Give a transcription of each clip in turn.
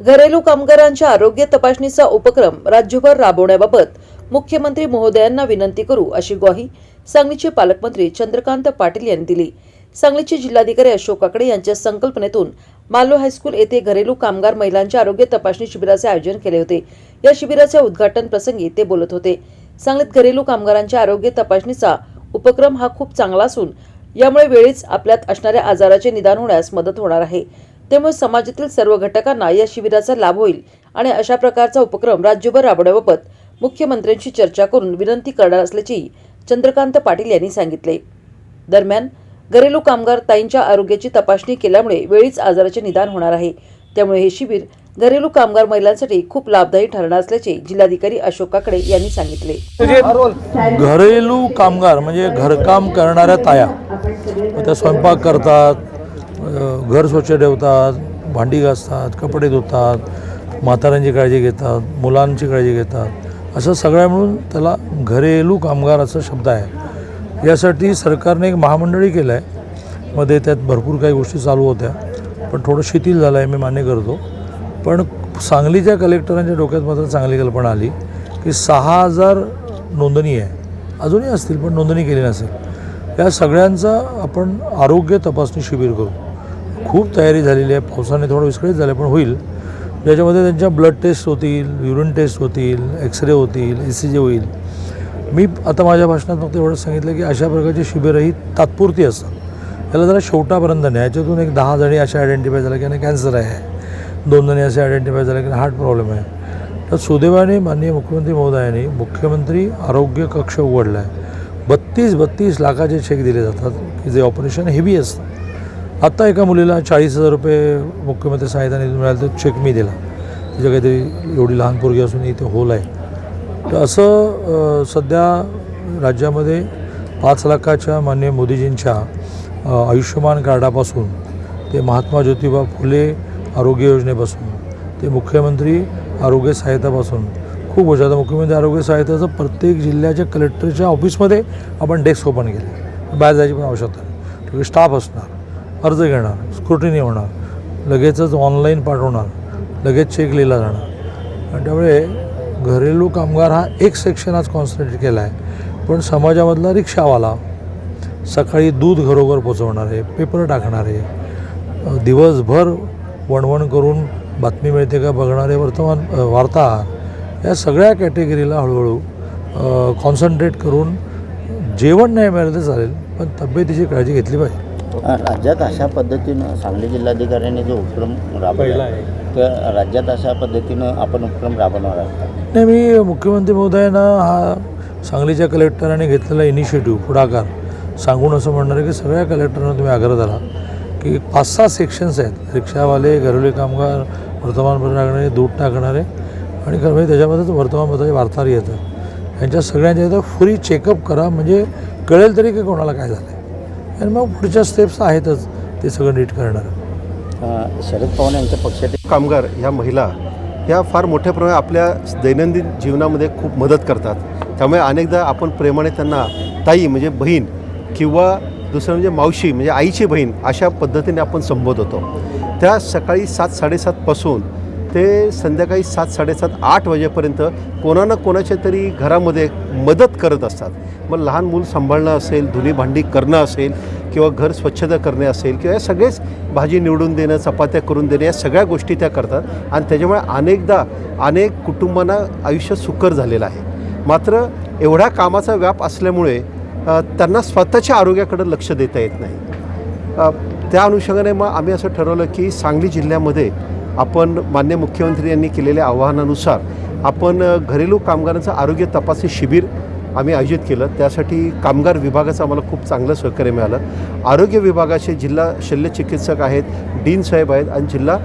घरेलू कामगारांच्या आरोग्य तपासणीचा उपक्रम राज्यभर राबवण्याबाबत मुख्यमंत्री महोदयांना विनंती करू अशी ग्वाही सांगलीचे पालकमंत्री चंद्रकांत पाटील यांनी दिली. सांगलीचे जिल्हाधिकारी अशोक काकडे यांच्या संकल्पनेतून मालो हायस्कूल येथे घरेलू कामगार महिलांच्या आरोग्य तपासणी शिबिराचे आयोजन केले होते. या शिबिराच्या उद्घाटन प्रसंगी ते बोलत होते. सांगलीत घरेलू कामगारांच्या आरोग्य तपासणीचा उपक्रम हा खूप चांगला असून यामुळे वेळीच आपल्यात असणाऱ्या आजाराचे निदान होण्यास मदत होणार आहे. त्यामुळे समाजातील सर्व घटकांना या शिबिराचा लाभ होईल. आणि अशा प्रकारचा उपक्रम राज्यभर राबवण्याबाबत मुख्यमंत्र्यांशी चर्चा करून विनंती करणार असल्याची चंद्रकांत पाटील यांनी सांगितले. दरम्यान घरेलू कामगार ताईंच्या आरोग्याची तपासणी केल्यामुळे वेळीच आजाराचे निदान होणार आहे. त्यामुळे हे शिबिर घरेलू कामगार महिलांसाठी खूप लाभदायी ठरणार असल्याचे जिल्हाधिकारी अशोक काकडे यांनी सांगितले. घरेलू कामगार म्हणजे घरकाम करणाऱ्या ताया त्या स्वयंपाक करतात घर स्वच्छ ठेवतात भांडी घासतात कपडे धुतात म्हाताऱ्यांची काळजी घेतात मुलांची काळजी घेतात. असं सगळ्या मिळून त्याला घरेलू कामगार असा शब्द आहे. यासाठी सरकारने एक महामंडळी केलं आहे मध्ये त्यात भरपूर काही गोष्टी चालू होत्या. पण थोडं शिथिल झालं आहे मी मान्य करतो. पण सांगलीच्या कलेक्टरांच्या डोक्यात मात्र चांगली कल्पना आली की सहा हजार नोंदणी आहे. अजूनही असतील पण नोंदणी केली नसेल. या सगळ्यांचा आपण आरोग्य तपासणी शिबिर करू. खूप तयारी झालेली आहे. पावसाने थोडं विस्कळीत झालं पण होईल. ज्याच्यामध्ये त्यांच्या ब्लड टेस्ट होतील युरिन टेस्ट होतील एक्सरे होतील ए सी जी होईल. मी आता माझ्या भाषणात फक्त एवढं सांगितलं की अशा प्रकारची शिबिरं ही तात्पुरती असतात. त्याला जरा शेवटापर्यंत नाही याच्यातून एक दहा जणी असे आयडेंटिफाय झाल्या की आणि कॅन्सर आहे. दोन जणी असे आयडेंटिफाय झाले की हार्ट प्रॉब्लेम आहे. तर सुदैवाने माननीय मुख्यमंत्री महोदयांनी मुख्यमंत्री आरोग्य कक्ष उघडला आहे बत्तीस बत्तीस लाखाचे चेक दिले जातात की जे ऑपरेशन हेवी असतं. आत्ता एका मुलीला चाळीस हजार रुपये मुख्यमंत्री सहायता निधी मिळाला तर चेक मी दिला. तिच्या काहीतरी एवढी लहान पोरगी असून इथे होल आहे. तर असं सध्या राज्यामध्ये पाच लाखाच्या मान्य मोदीजींच्या आयुष्यमान कार्डापासून ते महात्मा ज्योतिबा फुले आरोग्य योजनेपासून ते मुख्यमंत्री आरोग्य सहायतापासून खूप वर्ष आता मुख्यमंत्री आरोग्य सहायताचं प्रत्येक जिल्ह्याच्या कलेक्टरच्या ऑफिसमध्ये आपण डेस्क ओपन केले. बाहेर जायची पण आवश्यकता नाही. स्टाफ असणार. अर्ज घेणार स्क्रुटिनी होणार लगेचच ऑनलाईन पाठवणार लगेच चेक लिहिला जाणार. आणि त्यामुळे घरेलू कामगार हा एक सेक्शन आज कॉन्सन्ट्रेट केला आहे. पण समाजामधला रिक्षावाला सकाळी दूध घरोघर पोचवणारे पेपर टाकणारे दिवसभर वणवण करून बातमी मिळते का बघणारे वर्तमान वार्ता वार्ताहर या सगळ्या कॅटेगरीला हळूहळू कॉन्सन्ट्रेट करून जेवण नाही मिळालं तर चालेल पण तब्येतीची काळजी घेतली पाहिजे. राज्यात अशा पद्धतीनं सांगली जिल्हाधिकाऱ्यांनी जो उपक्रम राबवला त्या राज्यात अशा पद्धतीनं आपण उपक्रम राबवणार आहात का? नाही मी मुख्यमंत्री महोदयांना हा सांगलीच्या कलेक्टरांनी घेतलेला इनिशिएटिव्ह पुढाकार सांगून असं म्हणणार आहे की सगळ्या कलेक्टरांना तुम्ही आग्रह धरा की पाच सहा सेक्शन्स आहेत. रिक्षावाले घरेलू कामगार वर्तमानपत्र टाकणारे दूध टाकणारे आणि खरं म्हणजे त्याच्यामध्येच वर्तमानपत्राचे वार्ताहर येतात. यांच्या सगळ्यांच्या इथं फ्री चेकअप करा. म्हणजे कळेल तरी की कोणाला काय झालं आहे आणि मग पुढच्या स्टेप्स आहेतच ते सगळं नीट करणार. शरद पवार यांच्या पक्षात कामगार ह्या महिला ह्या फार मोठ्या प्रमाणात आपल्या दैनंदिन जीवनामध्ये खूप मदत करतात. त्यामुळे अनेकदा आपण प्रेमाने त्यांना ताई म्हणजे बहीण किंवा दुसरं म्हणजे मावशी म्हणजे आईची बहीण अशा पद्धतीने आपण संबोधतो. त्या सकाळी सात साडेसातपासून ते संध्याकाळी सात साडेसात आठ वाजेपर्यंत कोणा ना कोणाच्या तरी घरामध्ये मदत करत असतात. मग लहान मूल सांभाळणं असेल धुणी भांडी करणं असेल किंवा घर स्वच्छता करणे असेल किंवा या सगळेच भाजी निवडून देणं चपात्या करून देणं या सगळ्या गोष्टी त्या करतात. आणि त्याच्यामुळे अनेकदा अनेक कुटुंबांना आयुष्य सुकर झालेलं आहे. मात्र एवढ्या कामाचा व्याप असल्यामुळे त्यांना स्वतःच्या आरोग्याकडे लक्ष देता येत नाही. त्या अनुषंगाने मग आम्ही असं ठरवलं की सांगली जिल्ह्यामध्ये आपण मान्य मुख्यमंत्री यांनी केलेल्या आवाहनानुसार आपण घरेलू कामगारांचं आरोग्य तपासणी शिबिर आम्ही आयोजित केलं. त्यासाठी कामगार विभागाचं आम्हाला खूप चांगलं सहकार्य मिळालं. आरोग्य विभागाचे जिल्हा शल्यचिकित्सक आहेत डीन साहेब आहेत आणि जिल्हा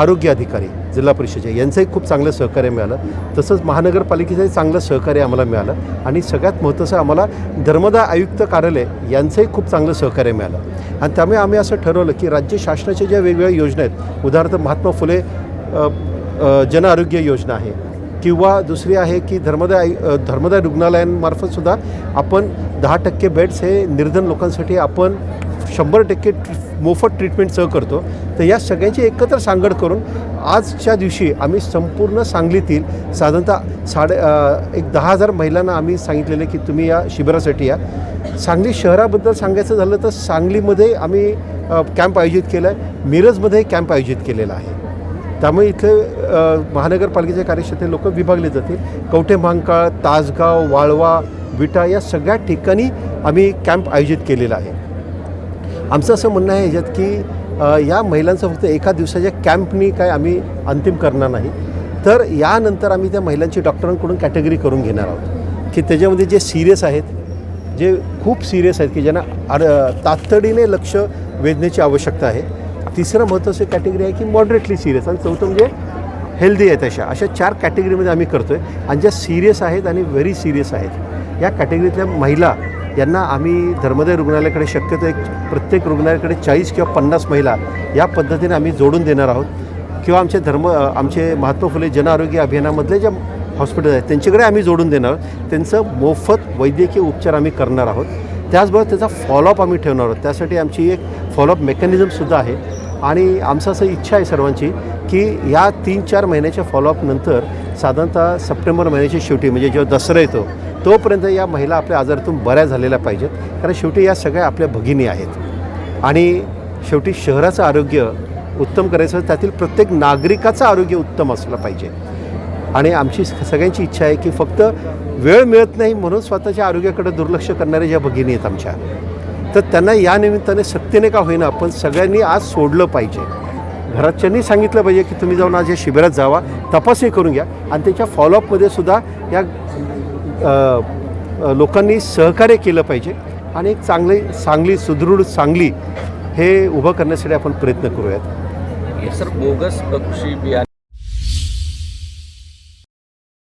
आरोग्य अधिकारी. जिल्हा परिषदेच्या यांचंही खूप चांगलं सहकार्य मिळालं. तसंच महानगरपालिकेचंही चांगलं सहकार्य आम्हाला मिळालं. आणि सगळ्यात महत्त्वाचं आम्हाला धर्मदाय आयुक्त कार्यालय यांचंही खूप चांगलं सहकार्य मिळालं. आणि त्यामुळे आम्ही असं ठरवलं की राज्य शासनाच्या ज्या वेगवेगळ्या योजना आहेत उदाहरणार्थ महात्मा फुले जनआरोग्य जन आरोग्य योजना आहे किंवा दुसरी आहे की धर्मदाय आयु- धर्मदाय रुग्णालयांमार्फतसुद्धा आपण दहा टक्के बेड्स हे निर्धन लोकांसाठी आपण शंभर टक्के मोफत ट्रीटमेंटसह करतो तर या सगळ्यांची एकत्र सांगड करून आजच्या दिवशी आम्ही संपूर्ण सांगलीतील साधारणतः साडे एक दहा हजार महिलांना आम्ही सांगितलेलं की तुम्ही या शिबिरासाठी या. सांगली शहराबद्दल सांगायचं झालं तर सांगलीमध्ये आम्ही कॅम्प आयोजित केला आहे मिरजमध्ये कॅम्प आयोजित केलेला आहे. त्यामुळे इथे महानगरपालिकेच्या महानगरपालिकेचे कार्यक्षेत्र लोक विभागले जातील. कवठे महांकाळ तासगाव वाळवा विटा या सगळ्या ठिकाणी आम्ही कॅम्प आयोजित केलेला आहे. आमचं असं म्हणणं आहे ह्याच्यात की या महिलांचं फक्त एका दिवसाच्या कॅम्पनी काय आम्ही अंतिम करणार नाही. तर यानंतर आम्ही त्या महिलांची डॉक्टरांकडून कॅटेगरी करून घेणार आहोत. की त्याच्यामध्ये जे सिरियस आहेत जे खूप सिरियस आहेत की ज्यांना अड तातडीने लक्ष वेधण्याची आवश्यकता आहे. तिसरं महत्त्वाचं कॅटेगरी आहे की मॉडरेटली सिरियस आणि चौथं म्हणजे हेल्दी आहेत अशा. अशा चार कॅटेगरीमध्ये आम्ही करतो आहे आणि ज्या सिरियस आहेत आणि व्हेरी सिरियस आहेत या कॅटेगरीतल्या महिला यांना आम्ही धर्मदय रुग्णालयाकडे शक्यतो एक प्रत्येक रुग्णालयाकडे चाळीस किंवा पन्नास महिला या पद्धतीने आम्ही जोडून देणार आहोत. किंवा आमचे धर्म आमचे महात्मा फुले जन आरोग्य अभियानामधले ज्या हॉस्पिटल आहेत त्यांच्याकडे आम्ही जोडून देणार आहोत. त्यांचं मोफत वैद्यकीय उपचार आम्ही करणार आहोत. त्याचबरोबर त्याचा फॉलोअप आम्ही ठेवणार आहोत. त्यासाठी आमची एक फॉलोअप मेकॅनिझमसुद्धा आहे. आणि आमचं असं इच्छा आहे सर्वांची की या तीन चार महिन्याच्या फॉलोअपनंतर साधारणतः सप्टेंबर महिन्याच्या शेवटी म्हणजे जेव्हा दसरा येतो तोपर्यंत या महिला आपल्या आजारातून बऱ्या झालेल्या पाहिजेत. कारण शेवटी या सगळ्या आपल्या भगिनी आहेत. आणि शेवटी शहराचं आरोग्य उत्तम करायचं त्यातील प्रत्येक नागरिकाचं आरोग्य उत्तम असलं पाहिजे. आणि आमची सगळ्यांची इच्छा आहे की फक्त वेळ मिळत नाही म्हणून स्वतःच्या आरोग्याकडे दुर्लक्ष करणाऱ्या ज्या भगिनी आहेत आमच्या तर त्यांना या निमित्ताने सक्तीने का होईना पण सगळ्यांनी आज सोडलं पाहिजे. घराच्यांनी सांगितलं पाहिजे की तुम्ही जाऊन आज या शिबिरात जावा तपासणी करून घ्या. आणि त्याच्या फॉलोअपमध्ये सुद्धा या लोकांनी सहकार्य केलं पाहिजे आणि एक चांगली सांगली सुदृढ सांगली हे उभं करण्यासाठी आपण प्रयत्न करूयात. सर बोगस कृषी बियाणे